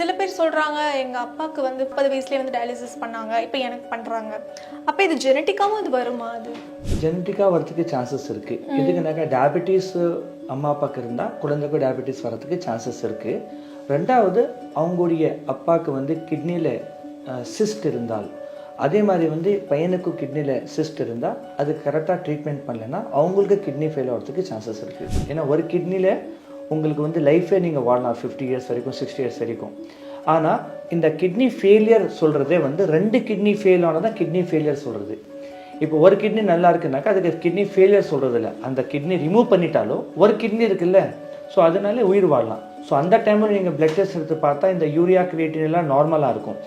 சில பேர் சொல்றாங்க எங்க அப்பாவுக்கு வந்து முப்பது வயசுலயே வந்து டயாலிசிஸ் பண்ணாங்க இப்போ எனக்கு பண்றாங்க. அப்ப இது ஜெனட்டிக்காவும் இது வருமா அது? ஜெனட்டிக்காக வரதுக்கு சான்சஸ் இருக்குது எதுக்குனாக்கா டயபெட்டிஸ் அம்மா அப்பாவுக்கு இருந்தால் குழந்தைக்கும் டயபெட்டிஸ் வரதுக்கு சான்சஸ் இருக்குது ரெண்டாவது அவங்களுடைய அப்பாவுக்கு வந்து கிட்னியில் சிஸ்ட் இருந்தால். அதே மாதிரி வந்து பையனுக்கும் கிட்னியில் சிஸ்ட் இருந்தால் அது கரெக்டாக ட்ரீட்மெண்ட் பண்ணலைன்னா அவங்களுக்கு கிட்னி ஃபெயில் ஆகிறதுக்கு சான்சஸ் இருக்குது ஏன்னா ஒரு கிட்னியில் உங்களுக்கு வந்து லைஃபே நீங்கள் வாழலாம் ஃபிஃப்டி இயர்ஸ் வரைக்கும் சிக்ஸ்டி இயர்ஸ் வரைக்கும். ஆனால் இந்த கிட்னி ஃபெயிலியர் சொல்கிறதே வந்து ரெண்டு கிட்னி ஃபெயில் ஆனதான் கிட்னி ஃபெயிலியர் சொல்கிறது இப்போ ஒரு கிட்னி நல்லா இருக்குனாக்கா அதுக்கு கிட்னி ஃபெயிலியர் சொல்கிறது இல்லை அந்த கிட்னி ரிமூவ் பண்ணிட்டாலும் ஒரு கிட்னி இருக்குல்ல. ஸோ அதனால உயிர் வாழலாம். ஸோ அந்த டைமில் நீங்கள் பிளட் டெஸ்ட் எடுத்து பார்த்தா இந்த யூரியா கிரியேட்டின் எல்லாம் நார்மலாக இருக்கும்.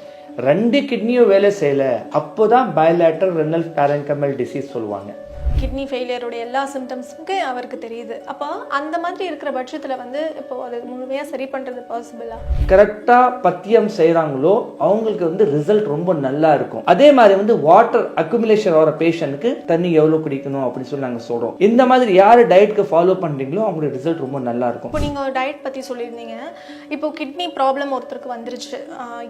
ரெண்டு கிட்னியும் வேலை செய்யலை. அப்போ தான் பயலேட்டர் ரெனல் பேரன்கமல் டிசீஸ் சொல்லுவாங்க. கிட்னி ஃபெயிலியரோட எல்லா சிம்டம்ஸுக்கு அவருக்கு தெரியுது. அப்போ அந்த மாதிரி இருக்கிற பட்சத்துல வந்து இப்போ அது முழுமையா சரி பண்றது பாசிபிளா கரெக்டாக பத்தியம் செய்கிறாங்களோ அவங்களுக்கு வந்து ரிசல்ட் ரொம்ப நல்லா இருக்கும். அதே மாதிரி வந்து வாட்டர் அக்குமுலேஷன் ஆகிற பேஷண்ட்டுக்கு தண்ணி எவ்வளோ குடிக்கணும் அப்படின்னு சொல்லி நாங்கள் சொல்கிறோம் இந்த மாதிரி யார் டயட்க்கு ஃபாலோ பண்ணுறீங்களோ அவங்களோட ரிசல்ட் ரொம்ப நல்லா இருக்கும். இப்போ நீங்க டயட் பத்தி சொல்லியிருந்தீங்க. இப்போ கிட்னி ப்ராப்ளம் ஒருத்தருக்கு வந்துருச்சு.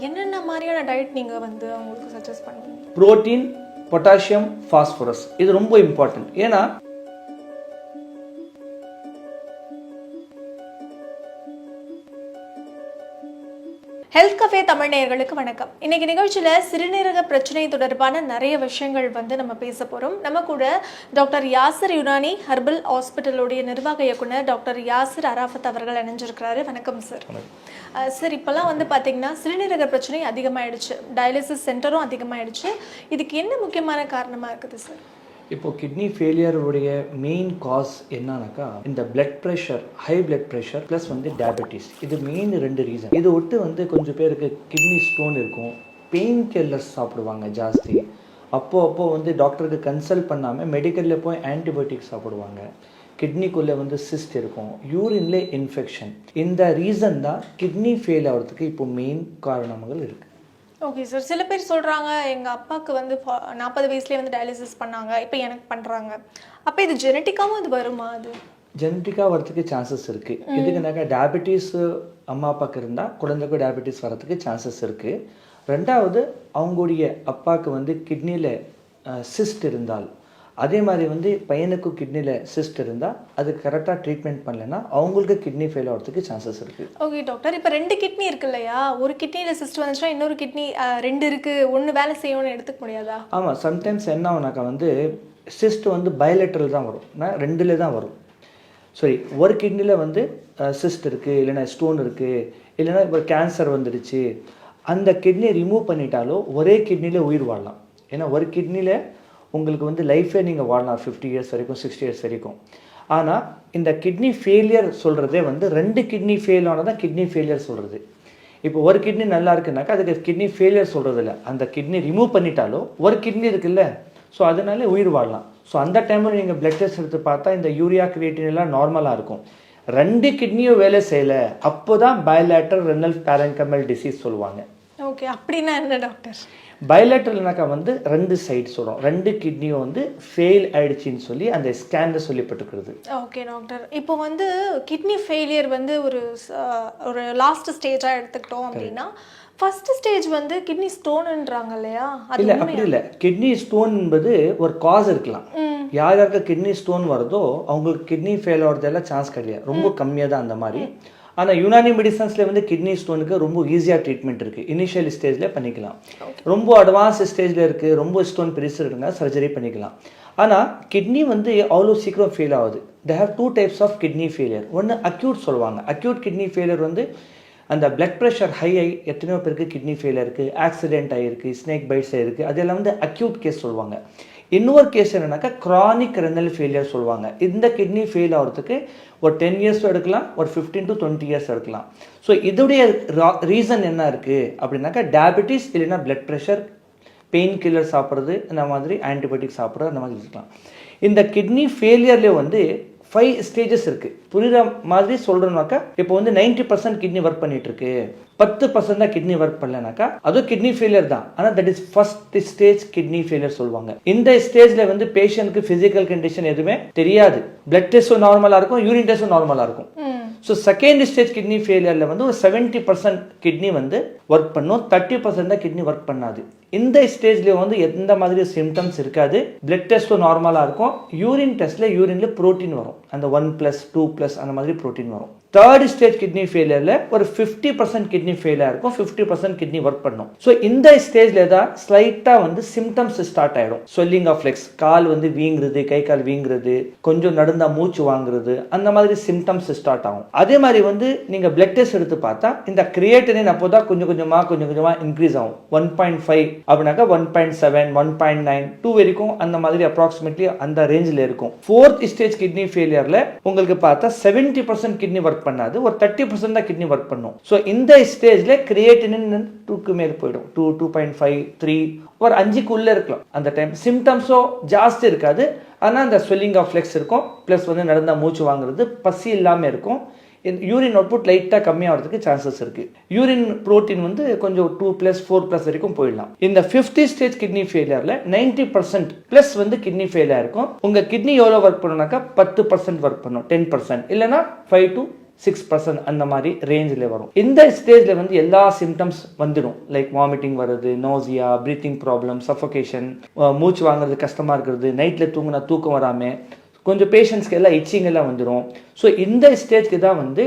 என்னென்ன மாதிரியான டயட் நீங்க வந்து அவங்களுக்கு சஜஸ்ட் பண்ணுவீங்க புரோட்டீன் பொட்டாசியம் ஃபாஸ்பரஸ் இது ரொம்ப இம்பார்ட்டன்ட் ஏன்னா ஹெல்த் கஃபே தமிழ் நேயர்களுக்கு வணக்கம். இன்னைக்கு நிகழ்ச்சியில சிறுநீரக பிரச்சனை தொடர்பான நிறைய விஷயங்கள் வந்து நம்ம பேச போறோம். நம்ம கூட டாக்டர் யாசிர் யுனானி ஹர்பல் ஹாஸ்பிட்டலுடைய நிர்வாக இயக்குனர் டாக்டர் யாசிர் அராஃபத் அவர்கள் இணைஞ்சிருக்கிறாரு. வணக்கம் சார். சார் இப்போல்லாம் வந்து பார்த்தீங்கன்னா சிறுநீரக பிரச்சனை அதிகமாயிடுச்சு. டயாலிசிஸ் சென்டரும் அதிகமாயிடுச்சு. இதுக்கு என்ன முக்கியமான காரணமா இருக்குது சார்? இப்போ கிட்னி ஃபெயிலியருடைய மெயின் காஸ் என்னன்னாக்கா இந்த blood pressure high blood pressure plus வந்து டயபெட்டிஸ் இது மெயின் ரெண்டு ரீசன் இது ஒட்டு வந்து கொஞ்சம் பேருக்கு கிட்னி ஸ்டோன் இருக்கும். பெயின் கில்லர்ஸ் சாப்பிடுவாங்க ஜாஸ்தி. அப்போ அப்போ வந்து டாக்டருக்கு கன்சல்ட் பண்ணாமல் மெடிக்கலில் போய் ஆன்டிபயோட்டிக் சாப்பிடுவாங்க. கிட்னிக்குள்ளே வந்து சிஸ்ட் இருக்கும். யூரின்ல இன்ஃபெக்ஷன் இந்த ரீசன் தான் கிட்னி ஃபெயில் ஆகிறதுக்கு இப்போ மெயின் காரணங்கள் இருக்குது ஓகே சார் சில பேர் சொல்றாங்க எங்க அப்பாவுக்கு வந்து நாற்பது வயசுலயே வந்து டயாலிசிஸ் பண்ணாங்க இப்போ எனக்கு பண்றாங்க. அப்ப இது ஜெனட்டிக்காவும் இது வருமா அது? ஜெனட்டிக்காக வரதுக்கு சான்சஸ் இருக்குது எதுக்குனாக்கா டயபெட்டிஸ் அம்மா அப்பாவுக்கு இருந்தால் குழந்தைக்கும் டயபெட்டிஸ் வரதுக்கு சான்சஸ் இருக்குது ரெண்டாவது அவங்களுடைய அப்பாவுக்கு வந்து கிட்னியில் சிஸ்ட் இருந்தால். அதே மாதிரி வந்து பையனுக்கும் கிட்னியில் சிஸ்ட் இருந்தால் அது கரெக்டாக ட்ரீட்மெண்ட் பண்ணலைன்னா அவங்களுக்கு கிட்னி ஃபெயில் ஆகிறதுக்கு சான்சஸ் இருக்குது ஓகே டாக்டர் இப்போ ரெண்டு கிட்னி இருக்கு இல்லையா? ஒரு கிட்னியில சிஸ்ட் வந்துச்சுன்னா இன்னொரு கிட்னி ரெண்டு இருக்கு. ஒன்று வேலை செய்யணும்னு எடுத்துக்க முடியாதா? ஆமாம் சம்டைம்ஸ் என்ன ஆகுனாக்கா வந்து சிஸ்ட் வந்து பயலேட்டரல் தான் வரும். ரெண்டுல தான் வரும். சரி ஒரு கிட்னியில் வந்து சிஸ்ட் இருக்குது இல்லைன்னா ஸ்டோன் இருக்குது இல்லைன்னா இப்போ கேன்சர் வந்துடுச்சு. அந்த கிட்னியை ரிமூவ் பண்ணிட்டாலோ ஒரே கிட்னியில் உயிர் வாழலாம். ஏன்னா ஒரு கிட்னியில் உங்களுக்கு வந்து லைஃபே நீங்கள் வாழலாம் ஃபிஃப்டி இயர்ஸ் வரைக்கும் சிக்ஸ்டி இயர்ஸ் வரைக்கும். ஆனால் இந்த கிட்னி ஃபெயிலியர் சொல்கிறதே வந்து ரெண்டு கிட்னி ஃபெயில் ஆனதான் கிட்னி ஃபெயிலியர் சொல்கிறது இப்போ ஒரு கிட்னி நல்லா இருக்குனாக்கா அதுக்கு கிட்னி ஃபெயிலியர் சொல்கிறது இல்லை அந்த கிட்னி ரிமூவ் பண்ணிட்டாலும் ஒரு கிட்னி இருக்குல்ல. ஸோ அதனால உயிர் வாழலாம். ஸோ அந்த டைமில் நீங்கள் பிளட் டெஸ்ட் எடுத்து பார்த்தா இந்த யூரியா கிரியேட்டின் எல்லாம் நார்மலாக இருக்கும். ரெண்டு கிட்னியும் வேலை செய்யலை. அப்போ தான் பயலேட்டர் ரெனல் பேரங்கமல் டிசீஸ் சொல்லுவாங்க. ஓகே அப்படின்னா என்ன டாக்டர் பயலேட்டர்னாக்கா வந்து ரெண்டு சைடு சொல்கிறோம் ரெண்டு கிட்னியும் வந்து ஃபெயில் ஆயிடுச்சின்னு சொல்லி அந்த ஸ்கேனில் சொல்லப்பட்டுக்கிறது ஓகே டாக்டர் இப்போ வந்து கிட்னி ஃபெயிலியர் வந்து ஒரு ஒரு லாஸ்ட் ஸ்டேஜாக எடுத்துக்கிட்டோம் அப்படின்னா ஃபர்ஸ்ட் ஸ்டேஜ் வந்து கிட்னி ஸ்டோனுன்றாங்க இல்லையா? இல்லை அப்படி இல்லை. கிட்னி ஸ்டோன் என்பது ஒரு காஸ் இருக்கலாம். யார் யாருக்கு கிட்னி ஸ்டோன் வருதோ அவங்களுக்கு கிட்னி ஃபெயில் ஆகிறதெல்லாம் சான்ஸ் கிடையாது. ரொம்ப கம்மியாக தான் அந்த மாதிரி. ஆனால் யுனானி மெடிசன்ஸில் வந்து கிட்னி ஸ்டோனுக்கு ரொம்ப ஈஸியாக ட்ரீட்மெண்ட் இருக்குது இனிஷியல் ஸ்டேஜில் பண்ணிக்கலாம். ரொம்ப அட்வான்ஸ் ஸ்டேஜில் இருக்குது ரொம்ப ஸ்டோன் பெருசு இருக்குங்க சர்ஜரி பண்ணிக்கலாம். ஆனால் கிட்னி வந்து அவ்வளோ சீக்கிரம் ஃபெயில் ஆகுது. They have two types of kidney failure ஒன்று அக்யூட் சொல்லுவாங்க. அக்யூட் கிட்னி ஃபெயிலியர் வந்து அந்த பிளட் ப்ரெஷர் ஹை ஆகி எத்தனையோ பேருக்கு கிட்னி ஃபெயில் இருக்குது ஆக்சிடென்ட் ஆகிருக்கு ஸ்னேக் பைட்ஸ் ஆகிருக்கு அதெல்லாம் வந்து அக்யூட் கேஸ் சொல்லுவாங்க. இன்னொரு கேஸ் என்னன்னாக்கா க்ரானிக் ரெனல் ஃபெயிலியர் சொல்லுவாங்க. இந்த கிட்னி ஃபெயில் ஆகிறதுக்கு ஒரு டென் இயர்ஸ் எடுக்கலாம் ஒரு ஃபிஃப்டீன் டு டுவெண்ட்டி இயர்ஸ் எடுக்கலாம். ஸோ இதோடைய ரீசன் என்ன இருக்குது அப்படின்னாக்கா டயபிட்டிஸ் இல்லைன்னா பிளட் ப்ரெஷர் பெயின் கில்லர் சாப்பிட்றது இந்த மாதிரி ஆன்டிபயோட்டிக் சாப்பிட்றது அந்த மாதிரி இருக்கலாம். இந்த கிட்னி ஃபெயிலியர்லேயே வந்து ஃபைவ் ஸ்டேஜஸ் இருக்குது புரியுற மாதிரி சொல்கிறோம்னாக்கா இப்போ வந்து நைன்டி பர்சன்ட் கிட்னி ஒர்க் பண்ணிட்டு இருக்கு பத்து பர்சன்ட் தான் கிட்னி ஒர்க் பண்ணலனாக்கா அதுவும் கிட்னி ஃபெயிலியர் தான். ஆனால் that is first stage kidney failure சொல்லுவாங்க. இந்த ஸ்டேஜில் வந்து பேஷண்ட்க்கு ஃபிசிக்கல் கண்டிஷன் எதுவுமே தெரியாது. பிளட் டெஸ்ட்டும் நார்மலாக இருக்கும் யூரின் டெஸ்ட்டும் நார்மலாக இருக்கும். ஸோ செகண்ட் ஸ்டேஜ் கிட்னி ஃபெயிலியரில் வந்து ஒரு செவன்ட்டி பர்சன்ட் கிட்னி வந்து ஒர்க் பண்ணும். தேர்ட்டி பர்சன்ட் தான் கிட்னி ஒர்க் பண்ணாது. இந்த ஸ்டேஜ்ல வந்து எந்த மாதிரி சிம்டம்ஸ் இருக்காது. பிளட் டெஸ்ட்டும் நார்மலாக இருக்கும். யூரின் டெஸ்ட்டில் யூரின்ல புரோட்டீன் வரும். அந்த ஒன் ப்ளஸ் டூ ப்ளஸ் அந்த மாதிரி ப்ரோட்டீன் வரும். தேர்ட் ஸ்டேஜ் கிட்னி ஃபெயிலியரில் ஒரு ஃபிஃப்டி பர்சன்ட் கிட்னி ஃபெயிலியர் இருக்கும் ஃபிஃப்டி பர்சன்ட் கிட்னி ஒர்க் பண்ணும். ஸோ இந்த ஸ்டேஜில் தான் ஸ்லைட்டாக வந்து சிம்டம்ஸ் ஸ்டார்ட் ஆகிடும் ஸ்வெல்லிங் ஆஃப் லெக்ஸ் கால் வந்து வீங்குறது கை கால் வீங்குறது கொஞ்சம் நடந்தால் மூச்சு வாங்குறது அந்த மாதிரி சிம்டம்ஸ் ஸ்டார்ட் ஆகும். அதே மாதிரி வந்து நீங்கள் பிளட் டெஸ்ட் எடுத்து பார்த்தா இந்த கிரியேட்டனின் அப்போ தான் கொஞ்சம் கொஞ்சமாக கொஞ்சம் கொஞ்சமாக இன்க்ரீஸ் ஆகும். ஒன் பாயிண்ட் ஃபைவ் அப்படின்னாக்கா one point seven one point nine two வரைக்கும் அந்த மாதிரி அப்ராக்சிமேட்லி அந்த ரேஞ்சில் இருக்கும். ஃபோர்த் ஸ்டேஜ் கிட்னி ஃபெயிலியரில் உங்களுக்கு பார்த்தா செவன்டி பர்சன்ட் கிட்னி ஒர்க் பண்ணாது. ஒரு தேர்ட்டி பர்சன்ட் தான் கிட்னி ஒர்க் பண்ணும். ஸோ இந்த ஸ்டேஜில் கிரியேட்டினின் டூக்கு மேல் போயிடும். Two two point five three ஒரு அஞ்சுக்குள்ளே இருக்கலாம். அந்த டைம் சிம்டம்ஸோ ஜாஸ்தி இருக்காது. ஆனால் அந்த ஸ்வெல்லிங் ஆஃப் ஃப்ளெக்ஸ் இருக்கும். ப்ளஸ் வந்து நடந்தால் மூச்சு வாங்குறது பசி இல்லாமல் இருக்கும். யூரின் அவுட்புட் லைட்டாக கம்மியாகிறதுக்கு சான்சஸ் இருக்குது யூரின் புரோட்டீன் வந்து கொஞ்சம் டூ ப்ளஸ் ஃபோர் ப்ளஸ் வரைக்கும் போயிடலாம். இந்த ஃபிஃப்டி ஸ்டேஜ் கிட்னி ஃபெயிலியரில் நைன்டி பர்சன்ட் ப்ளஸ் வந்து கிட்னி ஃபெயிலியர் இருக்கும். உங்கள் கிட்னி எவ்வளோ ஒர்க் பண்ணுனாக்கா பத்து பர்சன்ட் ஒர்க் பண்ணும். டென் பர்சன்ட் இல்லைனா ஃபைவ் டு சிக்ஸ் பர்சன்ட் அந்த மாதிரி ரேஞ்சில் வரும். இந்த ஸ்டேஜில் வந்து எல்லா சிம்டம்ஸ் வந்துடும். லைக் வாமிட்டிங் வர்றது நோசியா ப்ரீத்திங் ப்ராப்ளம் சஃபோகேஷன் மூச்சு வாங்குறது கஷ்டமாக இருக்கிறது நைட்டில் தூங்கினா தூக்கம் வராமல் கொஞ்சம் பேஷண்ட்ஸ்க்கு எல்லாம் இச்சிங் எல்லாம் வந்துடும் ஸோ இந்த ஸ்டேஜ்க்கு தான் வந்து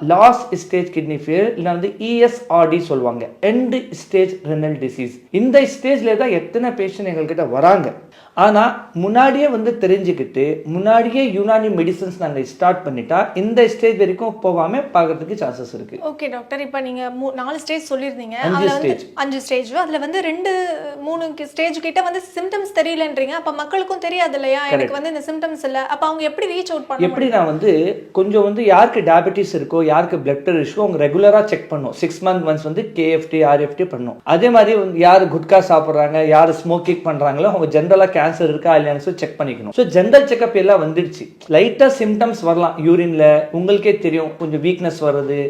லாஸ் ஸ்டேஜ் கிட்னி ஃபெயில் இல்லை வந்து E இஎஸ்ஆர்டி சொல்லுவாங்க. எண்ட் ஸ்டேஜ் ரெனல் டிசீஸ் இந்த ஸ்டேஜ்ல தான் எத்தனை பேஷண்ட் எங்கள்கிட்ட வராங்க. ஆனால் முன்னாடியே வந்து தெரிஞ்சுக்கிட்டு முன்னாடியே யுனானி மெடிசன்ஸ் நாங்கள் ஸ்டார்ட் பண்ணிட்டா இந்த ஸ்டேஜ் வரைக்கும் போகாமல் பார்க்கறதுக்கு சான்சஸ் இருக்கு. ஓகே டாக்டர் இப்போ நீங்க மூ- நாலு ஸ்டேஜ் சொல்லியிருந்தீங்க. அஞ்சு stage. அஞ்சு ஸ்டேஜ் அதுல வந்து ரெண்டு மூணு ஸ்டேஜ் கிட்ட வந்து சிம்டம்ஸ் தெரியலன்றீங்க. அப்ப மக்களுக்கும் தெரியாது இல்லையா? எனக்கு வந்து இந்த சிம்டம்ஸ் இல்ல. அப்ப அவங்க எப்படி ரீச் அவுட் பண்ண எப்படி நான் வந்து கொஞ்சம் வந்து யாருக்கு டயபெட்டிஸ் இருக்கோ யாருக்கு பிளட் ப்ரெஷர் இருக்கோ அவங்க ரெகுலராக செக் பண்ணும். சிக்ஸ் மந்த் ஒன்ஸ் வந்து கேஎஃப்டி ஆர்எஃப்டி பண்ணும். அதே மாதிரி வந்து யார் குட்கா சாப்பிட்றாங்க யார் ஸ்மோக்கிங் பண்ணுறாங்களோ அவங்க ஜென்ரலாக கேன்சர் இருக்கா இல்லையான்னு சொல்லி செக் பண்ணிக்கணும். ஸோ ஜென்ரல் செக்அப் எல்லாம் வந்துடுச்சு. லைட்டாக சிம்டம்ஸ் வரலாம். யூரின்ல உங்களுக்கே தெரியும் கொஞ்சம் வீக்னஸ் வருது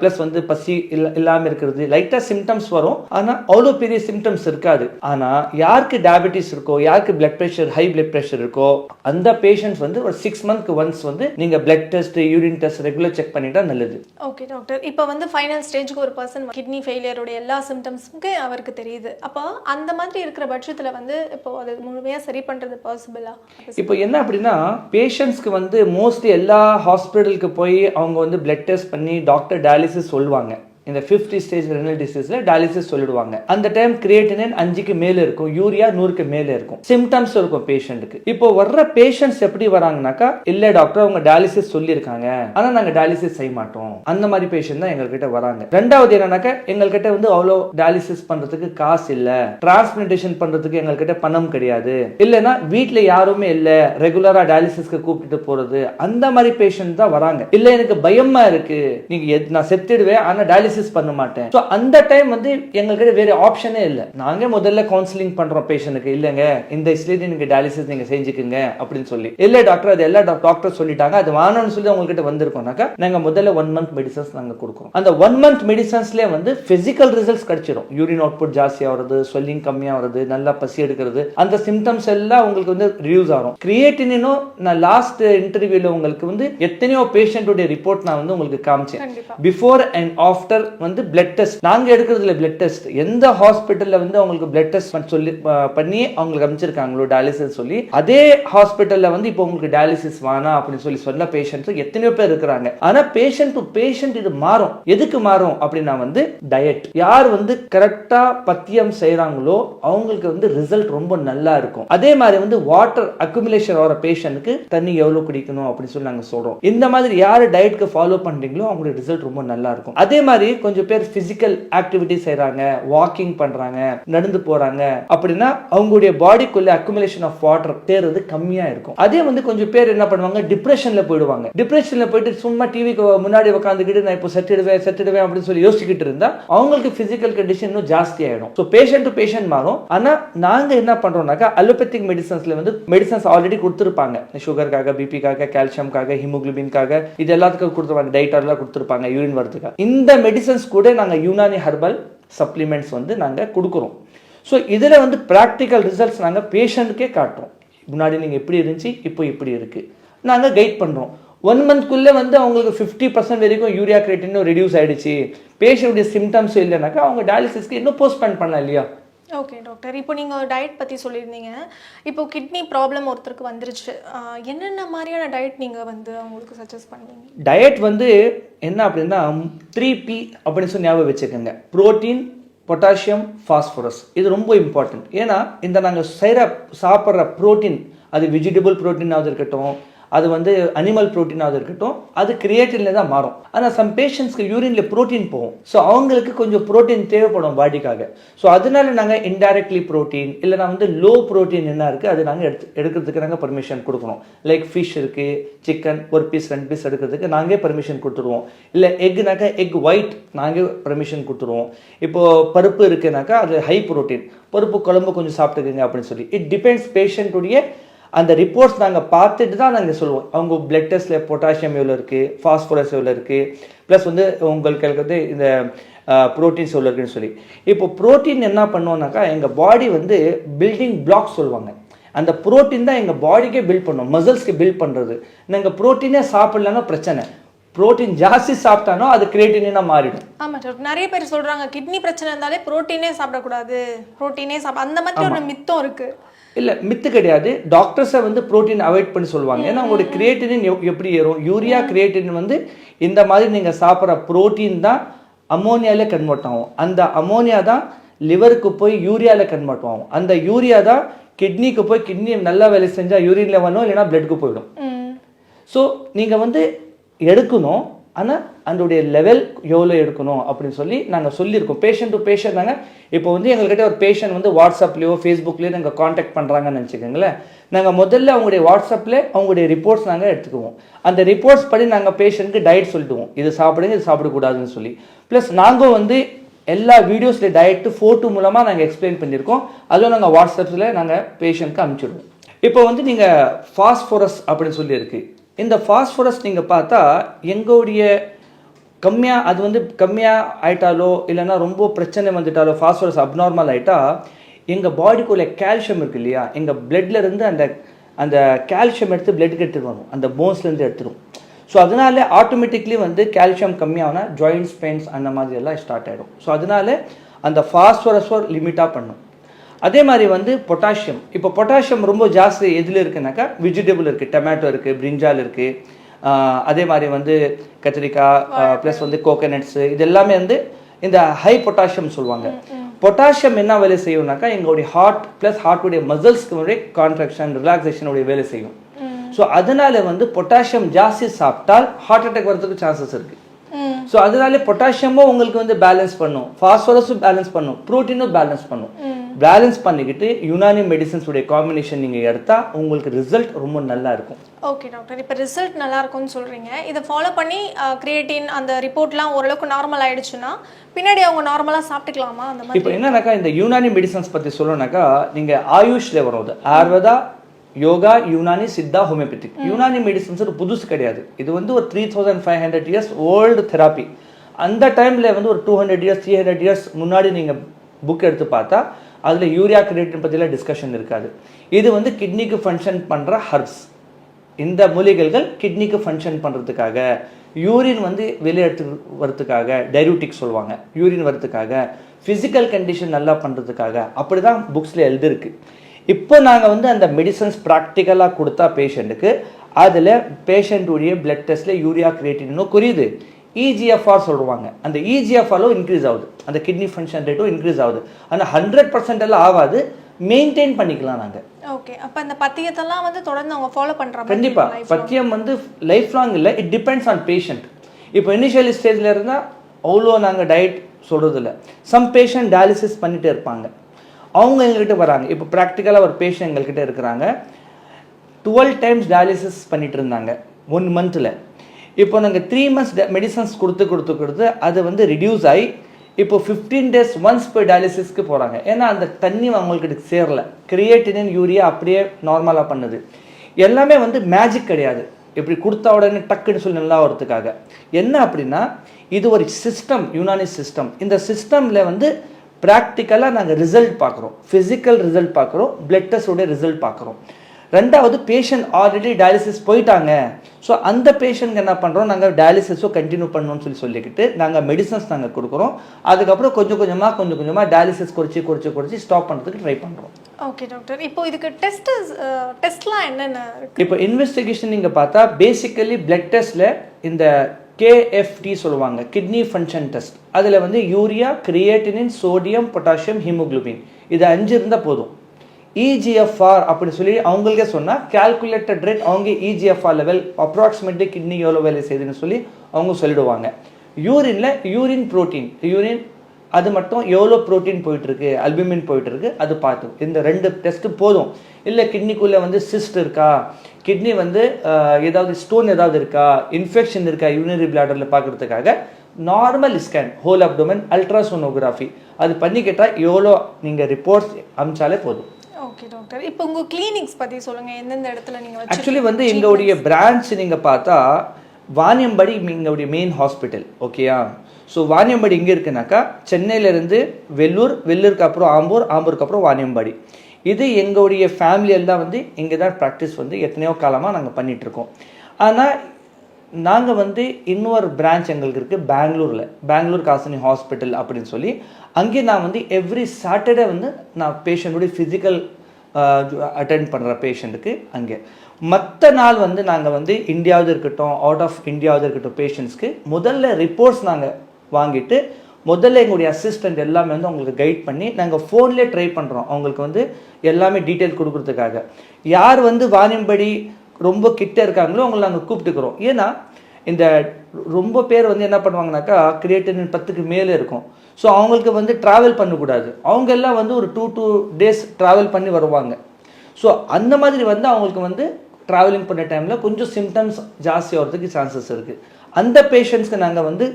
ப்ளஸ் வந்து பசி இல்ல இல்லாமல் இருக்கிறது. லைட்டாக சிம்டம்ஸ் வரும். ஆனால் அவ்வளோ பெரிய சிம்டம்ஸ் இருக்காது. ஆனால் யாருக்கு டயபெட்டிஸ் இருக்கோ யாருக்கு blood pressure high blood pressure இருக்கோ அந்த பேஷண்ட்ஸ் வந்து ஒரு சிக்ஸ் மந்த்க்கு ஒன்ஸ் வந்து நீங்கள் blood test urine test regular check பண்ணிட்டா நல்லது. ஓகே டாக்டர் இப்போ வந்து ஃபைனல் ஸ்டேஜ்க்கு ஒரு பர்சன் கிட்னி ஃபெயிலியரோட எல்லா சிம்டம்ஸுக்கு அவருக்கு தெரியுது. அப்போ அந்த மாதிரி இருக்கிற பட்சத்துல வந்து இப்போ அது முழுமையா சரி பண்றது பாசிபிளா இப்போ என்ன அப்படின்னா பேஷண்ட்ஸ்க்கு வந்து மோஸ்ட்லி எல்லா ஹாஸ்பிட்டலுக்கு போய் அவங்க வந்து பிளட் டெஸ்ட் பண்ணி டாக்டர் டயாலிசிஸ் சொல்லுவாங்க. இந்த ஃபிஃப்டி ஸ்டேஜ் ரெனல் டிசீஸில் டயாலிசிஸ் சொல்லிடுவாங்க. அந்த டைம் கிரியேட்டினின் அஞ்சுக்கு மேல இருக்கும் யூரியா நூறுக்கு மேலே இருக்கும். சிம்டம்ஸ் இருக்கும் பேஷண்ட்டுக்கு இப்போ வர்ற பேஷண்ட்ஸ் எப்படி வராங்கனாக்கா இல்ல டாக்டர் அவங்க டயாலிசிஸ் சொல்லியிருக்காங்க. ஆனா நாங்க டயாலிசிஸ் செய்ய மாட்டோம். அந்த மாதிரி பேஷண்ட் தான் எங்ககிட்ட வராங்க. ரெண்டாவது என்னன்னாக்கா எங்ககிட்ட வந்து அவ்வளோ டயாலிசிஸ் பண்றதுக்கு காசு இல்லை. டிரான்ஸ்பிளான்டேஷன் பண்றதுக்கு எங்ககிட்ட பணம் கிடையாது. இல்லைன்னா வீட்டில் யாருமே இல்ல. ரெகுலரா டயாலிசிஸ்க்கு கூப்பிட்டு போறது. அந்த மாதிரி பேஷண்ட் தான் வராங்க. இல்ல எனக்கு பயமா இருக்கு. நீங்க நான் செத்துடுவேன். ஆனா டயாலிசிஸ் பண்ண மாட்டேன். ஸோ அந்த டைம் வந்து எங்ககிட்ட வேற ஆப்ஷனே இல்லை. நாங்க முதல்ல கவுன்சிலிங் பண்றோம் பேஷண்ட்டுக்கு இல்லைங்க இந்த ஸ்டேஜ் நீங்க டயாலிசிஸ் நீங்க செஞ்சுக்குங்க அப்படின்னு சொல்லி. இல்ல டாக்டர் அது எல்லா டாக்டர் சொல்லிட்டாங்க. அது வேணும்னு சொல்லி உங்ககிட்ட வந்திருக்கோம்னாக்கா நாங்க முதல்ல ஒன் மந்த் மெடிசன்ஸ் நாங்க கொடுக்குறோம். அந்த ஒன் மந்த் மெடிசன்ஸ்லேயே வந்து பிசிக்கல் ரிசல்ட்ஸ் கிடைச்சிடும் யூரின் அவுட்புட் ஜாஸ்தியாக வருது ஸ்வெல்லிங் கம்மியாக வருது நல்லா பசி எடுக்கிறது. அந்த சிம்டம்ஸ் எல்லாம் உங்களுக்கு வந்து ரிடியூஸ் ஆகும். கிரியேட்டினும் நான் லாஸ்ட் இன்டர்வியூல உங்களுக்கு வந்து எத்தனையோ பேஷண்ட்டுடைய ரிப்போர்ட் நான் வந்து உங்களுக்கு காமிச்சேன். பிஃபோர் அண்ட் ஆஃப்டர் வந்து பிளட் டெஸ்ட் நாங்க எடுக்கிறதுல பிளட் டெஸ்ட் எந்த ஹாஸ்பிட்டல்ல வந்து அவங்களுக்கு பிளட் டெஸ்ட் சொல்லி பண்ணி அவங்களுக்கு அமைச்சிருக்காங்களோ டயாலிசிஸ் சொல்லி அதே ஹாஸ்பிட்டல்ல வந்து இப்போ உங்களுக்கு டயாலிசிஸ் வேணாம் அப்படின்னு சொல்லி சொன்ன பேஷண்ட்ஸ் எத்தனையோ பேர் இருக்கிறாங்க. ஆனால் பேஷண்ட் டு பேஷண்ட் இது மாறும். எதுக்கு மாறும் அப்படின்னா வந்து டயட் யார் வந்து கரெக்டாக பத்தியம் செய்கிறாங்களோ அவங்களுக்கு வந்து ரிசல்ட் ரொம்ப நல்லா இருக்கும். அதே மாதிரி வந்து வாட்டர் அக்குமுலேஷன் ஆகிற பேஷண்ட்டுக்கு தண்ணி எவ்வளோ குடிக்கணும் அப்படின்னு சொல்லி நாங்கள் சொல்கிறோம் இந்த மாதிரி யார் டயட்க்கு ஃபாலோ பண்ணுறீங்களோ அவங்களுடைய ரிசல்ட் ரொம்ப நல்லா இருக்கும். அதே மாதிரி கொஞ்சம் பேர் பிசிக்கல் ஆக்டிவிட்டி செய்கிறாங்க வாக்கிங் பண்றாங்க நடந்து போறாங்க. அப்படின்னா அவங்களுடைய பாடிக்குள்ள அக்குமுலேஷன் ஆஃப் வாட்டர் தேர்றது கம்மியா இருக்கும். அதே வந்து கொஞ்சம் பேர் என்ன பண்ணுவாங்க டிப்ரெஷன்ல போயிடுவாங்க. டிப்ரெஷன்ல போயிட்டு சும்மா டிவிக்கு முன்னாடி உட்காந்துக்கிட்டு நான் இப்போ செட்டிடுவேன் செட்டிடுவேன் அப்படின்னு சொல்லி யோசிச்சுக்கிட்டு இருந்தா அவங்களுக்கு பிசிக்கல் கண்டிஷன் இன்னும் ஜாஸ்தி ஆயிடும். ஸோ பேஷண்ட் டு பேஷண்ட் மாறும். ஆனா நாங்க என்ன பண்ணுறோம்னாக்கா அலோபேத்திக் மெடிசன்ஸ்ல வந்து மெடிசன்ஸ் ஆல்ரெடி கொடுத்துருப்பாங்க. சுகருக்காக பிபிக்காக கால்சியம்காக ஹிமோக்ளோபின்காக இது எல்லாத்துக்கும் கொடுத்துருப்பாங்க. டைட்டர்லாம் கொடுத்துருப்பாங்க யூரின் வரதுக்காக இந்த மெடிசன்ஸ் கூட நாங்கள் யூனானி ஹர்பல் சப்ளிமெண்ட்ஸ் வந்து நாங்கள் கொடுக்குறோம். ஸோ இதில் வந்து ப்ராக்டிக்கல் ரிசல்ட்ஸ் நாங்கள் பேஷண்ட்டுக்கே காட்டுறோம். முன்னாடி நீங்கள் எப்படி இருந்துச்சு இப்போ இப்படி இருக்குது நாங்கள் கைட் பண்ணுறோம் ஒன் மந்த்க்குள்ளே வந்து அவங்களுக்கு ஃபிஃப்டி பர்சன்ட் வரைக்கும் யூரியா கிரேட்டினும் ரெடியூஸ் ஆகிடுச்சு பேஷண்ட்டுடைய சிம்டம்ஸ் இல்லைனாக்கா அவங்க டயாலிசிஸ்க்கு இன்னும் போஸ்ட்பேன் பண்ணலாம் இல்லையா? ஓகே டாக்டர் இப்போ நீங்கள் டயட் பற்றி சொல்லியிருந்தீங்க. இப்போ கிட்னி ப்ராப்ளம் ஒருத்தருக்கு வந்துருச்சு. என்னென்ன மாதிரியான டயட் நீங்கள் வந்து அவங்களுக்கு சஜஸ்ட் பண்ணுவீங்க? டயட் வந்து என்ன அப்படின்னா த்ரீ பி அப்படின்னு சொல்லி ஞாபகம் வச்சுக்கோங்க. ப்ரோட்டீன் பொட்டாசியம் ஃபாஸ்பரஸ் இது ரொம்ப இம்பார்ட்டன்ட் ஏன்னா இந்த நாங்கள் செய்கிற சாப்பிட்ற ப்ரோட்டீன் அது வெஜிடபிள் ப்ரோட்டீனாவது இருக்கட்டும் அது வந்து அனிமல் ப்ரோட்டீனாக இருக்கட்டும் அது கிரியேட்டின்ல தான் மாறும். ஆனால் சம் பேஷண்ட்ஸ்க்கு யூரின்ல ப்ரோட்டீன் போகும். ஸோ அவங்களுக்கு கொஞ்சம் ப்ரோட்டீன் தேவைப்படும் பாடிக்காக. ஸோ அதனால நாங்கள் இன்டைரக்ட்லி புரோட்டீன் இல்லைனா வந்து லோ ப்ரோட்டீன் என்ன இருக்குது அது நாங்கள் எடுத்து எடுக்கிறதுக்கு நாங்கள் பர்மிஷன் கொடுக்குறோம் லைக் ஃபிஷ் இருக்குது சிக்கன் ஒரு பீஸ் ரெண்டு பீஸ் எடுக்கிறதுக்கு நாங்களே பர்மிஷன் கொடுத்துருவோம். இல்லை எக்னாக்கா எக் ஒயிட் நாங்கள் பர்மிஷன் கொடுத்துருவோம். இப்போது பருப்பு இருக்குனாக்கா அது ஹை ப்ரோட்டீன் பருப்பு குழம்பு கொஞ்சம் சாப்பிட்டுக்குங்க அப்படின்னு சொல்லி. இட் டிபெண்ட்ஸ் பேஷண்ட்டுடைய அந்த ரிப்போர்ட்ஸ் நாங்கள் பார்த்துட்டு தான் நாங்கள் சொல்லுவோம். அவங்க பிளட் டெஸ்ட்டில் பொட்டாசியம் எவ்வளோ இருக்குது ஃபாஸ்பரஸ் எவ்வளோ இருக்குது ப்ளஸ் வந்து உங்களுக்கு வந்து இந்த ப்ரோட்டீன்ஸ் எவ்வளோ இருக்குன்னு சொல்லி. இப்போ ப்ரோட்டீன் என்ன பண்ணோம்னாக்கா எங்கள் பாடி வந்து பில்டிங் பிளாக் சொல்லுவாங்க. அந்த ப்ரோட்டீன் தான் எங்கள் பாடிக்கே பில்ட் பண்ணும் மசில்ஸ்க்கு பில்ட் பண்ணுறது நாங்கள் ப்ரோட்டீனே சாப்பிட்லன்னா பிரச்சனை. ப்ரோட்டீன் ஜாஸ்தி சாப்பிட்டானோ அது கிரியேட்டினா மாறிடும். ஆமாம் டாக்டர் நிறைய பேர் சொல்கிறாங்க கிட்னி பிரச்சனை இருந்தாலே ப்ரோட்டீனே சாப்பிடக்கூடாது. ப்ரோட்டீனே சாப்பிட அந்த மாதிரி ஒரு மித்தம் இருக்குது இல்லை மித்து கிடையாது. டாக்டர்ஸை வந்து புரோட்டீன் அவாய்ட் பண்ணி சொல்லுவாங்க. ஏன்னா உங்களோட கிரியேட்டினின் எப்படி ஏறும்? யூரியா கிரியேட்டின் வந்து இந்த மாதிரி நீங்கள் சாப்பிட்ற புரோட்டீன் தான் அமோனியாலே கன்வெர்ட் ஆகும். அந்த அமோனியா தான் லிவருக்கு போய் யூரியால கன்வெர்ட் ஆகும். அந்த யூரியா தான் கிட்னிக்கு போய் கிட்னி நல்லா வேலை செஞ்சால் யூரின்ல வரணும் இல்லைன்னா பிளட்க்கு போயிடும். ஸோ நீங்கள் வந்து எடுக்கணும். ஆனால் அதோடைய லெவல் எவ்வளோ எடுக்கணும் அப்படின்னு சொல்லி நாங்கள் சொல்லியிருக்கோம். பேஷண்ட் டு பேஷண்ட் நாங்கள் இப்போ வந்து எங்கள்கிட்ட ஒரு பேஷண்ட் வந்து வாட்ஸ்அப்லேயோ ஃபேஸ்புக்லேயோ நாங்கள் காண்டாக்ட் பண்ணுறாங்கன்னு நினச்சிக்கோங்களேன். நாங்கள் முதல்ல அவங்களுடைய வாட்ஸ்அப்பில் அவங்களுடைய ரிப்போர்ட்ஸ் நாங்கள் எடுத்துக்குவோம். அந்த ரிப்போர்ட்ஸ் படி நாங்கள் பேஷண்ட்டுக்கு டயட் சொல்லிடுவோம். இது சாப்பிடுங்க இது சாப்பிடக்கூடாதுன்னு சொல்லி. ப்ளஸ் நாங்கள் வந்து எல்லா வீடியோஸில் டயட்டு ஃபோட்டோ மூலமாக நாங்கள் எக்ஸ்பிளைன் பண்ணியிருக்கோம். அதுவும் நாங்கள் வாட்ஸ்அப்பில் நாங்கள் பேஷண்ட்க்கு அனுப்பிச்சிடுவோம். இப்போ வந்து நீங்கள் ஃபாஸ்பரஸ் அப்படின்னு சொல்லியிருக்கு. இந்த ஃபாஸ்பரஸ் நீங்கள் பார்த்தா எங்களுடைய கம்மியாக அது வந்து கம்மியாக ஆயிட்டாலோ இல்லைன்னா ரொம்ப பிரச்சனை வந்துட்டாலோ ஃபாஸ்பரஸ் அப்நார்மல் ஆகிட்டா எங்கள் பாடிக்குள்ளே கால்சியம் இருக்குது இல்லையா எங்கள் பிளட்லேருந்து அந்த அந்த கால்சியம் எடுத்து பிளட்டுக்கு எடுத்துகிட்டு வரும் அந்த போன்ஸ்லேருந்து எடுத்துரும். ஸோ அதனால ஆட்டோமேட்டிக்லி வந்து கால்சியம் கம்மியாகனா ஜாயின்ஸ் பெயின்ஸ் அந்த மாதிரி எல்லாம் ஸ்டார்ட் ஆகிடும் ஸோ அதனால அந்த ஃபாஸ்பரஸோ லிமிட்டாக பண்ணும். அதே மாதிரி வந்து பொட்டாசியம். இப்போ பொட்டாசியம் ரொம்ப ஜாஸ்தி எதில் இருக்குனாக்கா வெஜிடபிள் இருக்குது டொமேட்டோ இருக்குது பிரிஞ்சால் இருக்குது அதே மாதிரி வந்து கத்திரிக்காய் ப்ளஸ் வந்து கோகனட்ஸு இது எல்லாமே வந்து இந்த ஹை பொட்டாசியம் சொல்லுவாங்க. பொட்டாசியம் என்ன வேலை செய்யும்னாக்கா எங்களுடைய ஹார்ட் ப்ளஸ் ஹார்ட்டுடைய மசில்ஸ்க்கு கான்ட்ராக்ஷன் ரிலாக்ஸேஷனுடைய வேலை செய்யும். ஸோ அதனால வந்து பொட்டாசியம் ஜாஸ்தி சாப்பிட்டால் ஹார்ட் அட்டாக் வரதுக்கு சான்சஸ் இருக்கு. ஸோ அதனால பொட்டாசியமும் உங்களுக்கு வந்து பேலன்ஸ் பண்ணும். ஃபாஸ்பரஸும் பேலன்ஸ் பண்ணும். ப்ரோட்டீனும் பேலன்ஸ் பண்ணும். பேலன்ஸ் பண்ணிக்கிட்டு யுனானி மெடிசன்ஸ் உடைய காம்பினேஷன் நீங்கள் எடுத்தா உங்களுக்கு ரிசல்ட் ரொம்ப நல்லா இருக்கும். ஓகே டாக்டர் இப்போ ரிசல்ட் நல்லா இருக்கும்னு சொல்கிறீங்க இதை ஃபாலோ பண்ணி கிரியேட்டின் அந்த ரிப்போர்ட்லாம் ஓரளவுக்கு நார்மல் ஆயிடுச்சுன்னா பின்னாடி அவங்க நார்மலாக சாப்பிட்டுக்கலாமா? அந்த மாதிரி. இப்போ என்னன்னாக்கா இந்த யூனானி மெடிசன்ஸ் பற்றி சொல்லணும்னாக்கா நீங்கள் ஆயுஷ்ல வரும் அது. ஆயுர்வேதா யோகா யூனானி சித்தா ஹோமியோபதிக் யூனானி மெடிசன்ஸ் ஒரு புதுசு கிடையாது. இது வந்து ஒரு three thousand five hundred years old therapy அந்த டைமில் வந்து ஒரு two hundred years three hundred years முன்னாடி நீங்கள் புக் எடுத்து பார்த்தா அதில் யூரியா கிரியேட்டின் பற்றிலாம் டிஸ்கஷன் இருக்காது. இது வந்து கிட்னிக்கு ஃபங்க்ஷன் பண்ணுற ஹர்ப்ஸ் இந்த மூலிகைகள் கிட்னிக்கு ஃபங்க்ஷன் பண்ணுறதுக்காக யூரின் வந்து வெளியே எடுத்து வரதுக்காக டைரூட்டிக் சொல்லுவாங்க. யூரின் வரதுக்காக ஃபிசிக்கல் கண்டிஷன் நல்லா பண்ணுறதுக்காக அப்படி தான் புக்ஸில் எழுதிருக்கு இப்போ நாங்கள் வந்து அந்த மெடிசன்ஸ் ப்ராக்டிக்கலாக கொடுத்தா பேஷண்ட்டுக்கு அதில் பேஷண்ட்டுடைய பிளட் டெஸ்ட்டில் யூரியா கிரியேட்டின்னு குறையுது இஜிஎஃப்ஆர் சொல்லுவாங்க. அந்த E இஜிஎஃப்ஆரும் இன்க்ரீஸ் ஆகுது. அந்த கிட்னி ஃபங்க்ஷன் ரேட்டும் இன்க்ரீஸ் ஆகுது. ஆனால் ஹண்ட்ரட் பர்சன்ட் எல்லாம் ஆகாது. மெயின்டைன் பண்ணிக்கலாம் நாங்கள் ஓகே அப்போ அந்த பத்தியத்தெல்லாம் வந்து தொடர்ந்து அவங்க ஃபாலோ பண்ணுறாங்க கண்டிப்பா. பத்தியம் வந்து லைஃப் லாங் இல்லை. இட் டிபெண்ட்ஸ் ஆன் பேஷண்ட் இப்போ இனிஷியல் ஸ்டேஜில் இருந்தால் அவ்வளோ நாங்கள் டயட் சொல்கிறது இல்லை சம் பேஷண்ட் டயாலிசிஸ் பண்ணிட்டே இருப்பாங்க. அவங்க எங்ககிட்ட வராங்க. இப்போ ப்ராக்டிக்கலாக ஒரு பேஷண்ட் எங்ககிட்ட இருக்கிறாங்க. டுவெல் டைம்ஸ் டயாலிசிஸ் பண்ணிட்டு இருந்தாங்க. ஒன் மந்தில் இப்போ நாங்கள் த்ரீ மந்த்ஸ் மெடிசன்ஸ் கொடுத்து கொடுத்து கொடுத்து அது வந்து ரிடியூஸ் ஆகி இப்போ ஃபிஃப்டீன் டேஸ் ஒன்ஸ் போய் டயாலிசிஸ்க்கு போகிறாங்க ஏன்னா அந்த தண்ணி அவங்களுக்கு சேரல. கிரியேட்டினின் யூரியா அப்படியே நார்மலாக பண்ணுது. எல்லாமே வந்து மேஜிக் கிடையாது. இப்படி கொடுத்த உடனே டக்குன்னு சொல்லி நல்லா வரதுக்காக என்ன அப்படின்னா இது ஒரு சிஸ்டம் யுனானி சிஸ்டம் இந்த சிஸ்டமில் வந்து ப்ராக்டிக்கலாக நாங்கள் ரிசல்ட் பார்க்குறோம். ஃபிசிக்கல் ரிசல்ட் பார்க்குறோம். பிளட் டெஸ்டோடைய ரிசல்ட் பார்க்குறோம். ரெண்டாவது பேஷண்ட் ஆல்ரெடி டயாலிசிஸ் போயிட்டாங்க. ஸோ அந்த பேஷண்ட்க்கு என்ன பண்ணுறோம் நாங்கள் டயாலிசிஸும் கண்டினியூ பண்ணணும்னு சொல்லி சொல்லிக்கிட்டு நாங்கள் மெடிசன்ஸ் நாங்கள் கொடுக்குறோம். அதுக்கப்புறம் கொஞ்சம் கொஞ்சமாக கொஞ்சம் கொஞ்சமாக டயாலிசிஸ் குறைச்சி குறைச்சி குறைச்சி ஸ்டாப் பண்ணுறதுக்கு ட்ரை பண்ணுறோம் ஓகே டாக்டர் இப்போ இதுக்கு டெஸ்ட் டெஸ்ட்லாம் என்னென்ன இருக்கு? இப்போ இன்வெஸ்டிகேஷன் நீங்கள் பார்த்தா பேசிக்கலி பிளட் டெஸ்ட்டில் இந்த கேஎஃப்டி சொல்லுவாங்க கிட்னி ஃபங்க்ஷன் டெஸ்ட் அதில் வந்து urea creatinine sodium potassium haemoglobin இது அஞ்சு இருந்தால் போதும். இஜிஎஃப்ஆர் அப்படி சொல்லி அவங்களுக்கே சொன்னால் கால்குலேட்டட் ரேட் அவங்க இஜிஎஃப்ஆர் லெவல் அப்ராக்சிமேட்லி கிட்னி எவ்வளோ வேலை செய்யுதுன்னு சொல்லி அவங்க சொல்லிடுவாங்க. யூரினில் யூரின் புரோட்டீன் யூரின் அது மட்டும் எவ்வளோ புரோட்டீன் போயிட்டுருக்கு அல்புமின் போயிட்டுருக்கு அது பார்த்து இந்த ரெண்டு டெஸ்ட்டு போதும். இல்லை கிட்னிக்குள்ளே வந்து சிஸ்ட் இருக்கா? கிட்னி வந்து ஏதாவது ஸ்டோன் ஏதாவது இருக்கா? இன்ஃபெக்ஷன் இருக்கா? யூனரி பிளாடரில் பார்க்கறதுக்காக normal scan whole abdomen ultrasonography அது பண்ணிக்கிட்டால் எவ்வளோ நீங்கள் ரிப்போர்ட்ஸ் அமிச்சாலே போதும். ஓகே டாக்டர் இப்போ உங்க கிளினிக்ஸ் பத்தி சொல்லுங்க. எந்தெந்த இடத்துல நீங்க வச்சு ஆக்சுவலி வந்து எங்களுடைய பிரான்ச் நீங்கள் பார்த்தா வாணியம்படி எங்களுடைய மெயின் ஹாஸ்பிட்டல் ஓகேயா ஸோ வாணியம்பாடி எங்கே இருக்குனாக்கா சென்னையிலேருந்து வெள்ளூர் வெள்ளூருக்கு அப்புறம் ஆம்பூர் ஆம்பூருக்கு அப்புறம் வாணியம்பாடி. இது எங்களுடைய எல்லாம் வந்து இங்கே தான் ப்ராக்டிஸ் வந்து எத்தனையோ காலமாக நாங்கள் பண்ணிகிட்ருக்கோம் ஆனால் நாங்கள் வந்து இன்னொரு பிரான்ச் எங்களுக்கு இருக்குது பெங்களூரில். பெங்களூர் காசினி ஹாஸ்பிட்டல் அப்படின்னு சொல்லி அங்கே நான் வந்து எவ்ரி சாட்டர்டே வந்து நான் பேஷண்ட்டுடைய ஃபிசிக்கல் அட்டென்ட் பண்ணுற பேஷண்ட்டுக்கு அங்கே. மற்ற நாள் வந்து நாங்கள் வந்து இந்தியாவது இருக்கட்டும் அவுட் ஆஃப் இந்தியாவது இருக்கட்டும் பேஷண்ட்ஸ்க்கு முதல்ல ரிப்போர்ட்ஸ் நாங்கள் வாங்கிட்டு முதல்ல எங்களுடைய அசிஸ்டண்ட் எல்லாமே வந்து அவங்களுக்கு கைட் பண்ணி நாங்கள் ஃபோன்லேயே ட்ரை பண்ணுறோம் அவங்களுக்கு வந்து எல்லாமே டீட்டெயில் கொடுக்குறதுக்காக. யார் வந்து வாணியம்படி ரொம்ப கிட்ட இருக்காங்களோ அவங்களை நாங்கள் கூப்பிட்டுக்கிறோம். ஏன்னா இந்த ரொம்ப பேர் வந்து என்ன பண்ணுவாங்கனாக்கா கிரியேட்டின் பத்துக்கு மேலே இருக்கும். ஸோ அவங்களுக்கு வந்து ட்ராவல் பண்ணக்கூடாது. அவங்க எல்லாம் வந்து ஒரு டூ டூ டேஸ் ட்ராவல் பண்ணி வருவாங்க. ஸோ அந்த மாதிரி வந்து அவங்களுக்கு வந்து ட்ராவலிங் பண்ண டைமில் கொஞ்சம் சிம்டம்ஸ் ஜாஸ்தி ஆகிறதுக்கு சான்சஸ் இருக்குது அந்த பேஷண்ட்ஸ்க்கு நாங்கள் வந்து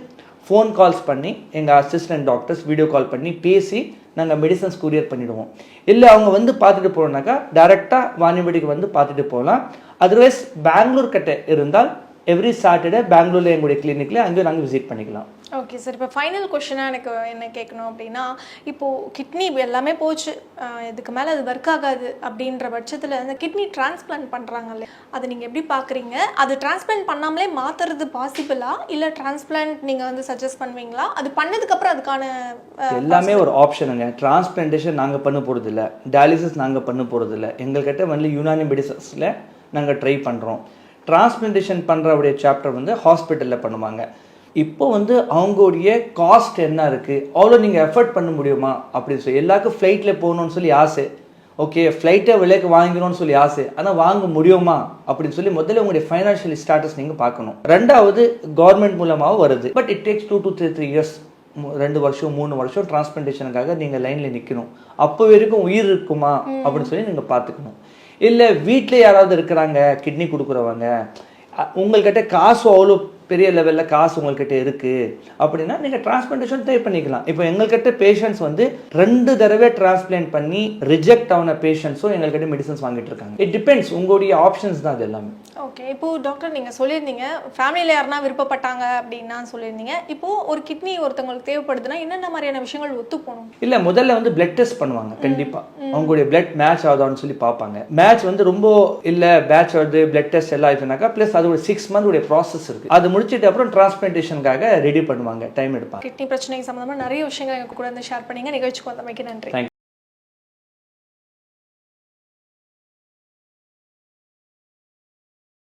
ஃபோன் கால்ஸ் பண்ணி எங்கள் அசிஸ்டன்ட் டாக்டர்ஸ் வீடியோ கால் பண்ணி பேசி நாங்கள் மெடிசன்ஸ் கூரியர் பண்ணிவிடுவோம் இல்லை அவங்க வந்து பார்த்துட்டு போகிறோம்னாக்கா டேரெக்டாக வாணிபடிக்கு வந்து பார்த்துட்டு போகலாம். அதர்வைஸ் பெங்களூர் கிட்ட இருந்தால் எவ்ரி சாட்டர்டே பெங்களூரில் எங்களுடைய கிளினிக்கில் அங்கேயும் நாங்கள் விசிட் பண்ணிக்கலாம். ஓகே சார் இப்போ ஃபைனல் கொஷனாக எனக்கு என்ன கேட்கணும் அப்படின்னா இப்போது கிட்னி எல்லாமே போச்சு. இதுக்கு மேலே அது ஒர்க் ஆகாது அப்படின்ற பட்சத்தில் அந்த கிட்னி டிரான்ஸ்பிளான்ட் பண்ணுறாங்க இல்லையா? அதை நீங்கள் எப்படி பார்க்குறீங்க அது டிரான்ஸ்பிளான்ட் பண்ணாமலே மாற்றுறது பாசிபிளா இல்லை டிரான்ஸ்பிளான்ட் நீங்கள் வந்து சஜஸ்ட் பண்ணுவீங்களா? அது பண்ணதுக்கப்புறம் அதுக்கான எல்லாமே ஒரு ஆப்ஷனுங்க டிரான்ஸ்பிளான்டேஷன் நாங்கள் பண்ண போகிறது இல்லை டயாலிசிஸ் நாங்கள் பண்ண போகிறது இல்லை எங்கள்கிட்ட வந்து யுனானி மெடிசன்ஸில் நாங்கள் ட்ரை பண்ணுறோம் டிரான்ஸ்பிளான்டேஷன் பண்ணுறவுடைய சாப்டர் வந்து ஹாஸ்பிட்டலில் பண்ணுவாங்க. இப்போ வந்து அவங்களுடைய காஸ்ட் என்ன இருக்குது அவ்வளோ நீங்கள் எஃபர்ட் பண்ண முடியுமா? அப்படின்னு சொல்லி எல்லாருக்கும் ஃப்ளைட்டில் போகணும்னு சொல்லி ஆசை. ஓகே ஃப்ளைட்டை விலைக்கு வாங்கிக்கணும்னு சொல்லி ஆசை. ஆனால் வாங்க முடியுமா? அப்படின்னு சொல்லி முதல்ல உங்களுடைய ஃபைனான்ஷியல் ஸ்டாட்டஸ் நீங்கள் பார்க்கணும். ரெண்டாவது கவர்மெண்ட் மூலமாக வருது. But it takes two to three three years ரெண்டு வருஷம் மூணு வருஷம் டிரான்ஸ்பிளான்டேஷனுக்காக நீங்கள் லைனில் நிற்கணும் அப்போ வரைக்கும் உயிர் இருக்குமா? அப்படின்னு சொல்லி நீங்கள் பார்த்துக்கணும். இல்லை வீட்டில் யாராவது இருக்கிறாங்க கிட்னி கொடுக்குறவங்க உங்கள்கிட்ட காசு அவ்வளோ பெரிய லெவலில் காசு உங்கள்கிட்ட இருக்குது அப்படின்னா நீங்கள் டிரான்ஸ்பிளான்டேஷன் ட்ரை பண்ணிக்கலாம். இப்போ எங்கள்கிட்ட பேஷண்ட்ஸ் வந்து ரெண்டு தடவை டிரான்ஸ்பிளான்ட் பண்ணி ரிஜெக்ட் ஆன பேஷண்ட்ஸும் எங்கள்கிட்ட மெடிசன்ஸ் வாங்கிட்டு இருக்காங்க. இட் டிபெண்ட்ஸ் உங்களுடைய ஆப்ஷன்ஸ் தான் அது எல்லாமே. ஓகே இப்போ டாக்டர் நீங்கள் சொல்லியிருந்தீங்க ஃபேமிலியில் யாருனா விருப்பப்பட்டாங்க அப்படின்னா சொல்லியிருந்தீங்க. இப்போ ஒரு கிட்னி ஒருத்தவங்களுக்கு தேவைப்படுதுன்னா என்னென்ன மாதிரியான விஷயங்கள் ஒத்து போகணும் இல்ல முதல்ல வந்து பிளட் டெஸ்ட் பண்ணுவாங்க கண்டிப்பா. அவங்களுடைய பிளட் மேட்ச் ஆகுதான்னு சொல்லி பார்ப்பாங்க. மேட்ச் வந்து ரொம்ப இல்ல பேட்ச் வருது பிளட் டெஸ்ட் எல்லாம் ஆயிடுச்சுனாக்கா ப்ளஸ் அது ஒரு சிக்ஸ் மந்த் உடைய ப்ராசஸ் இருக்கு. அது முடிச்சிட்டு அப்புறம் டிரான்ஸ்பிளான்டேஷனுக்காக ரெடி பண்ணுவாங்க டைம் எடுப்பாங்க. கிட்னி பிரச்சனை சம்மந்தமாக நிறைய விஷயங்கள் எங்க கூட வந்து ஷேர் பண்ணீங்க. நிகழ்ச்சிக்கு வந்தமைக்கு நன்றி.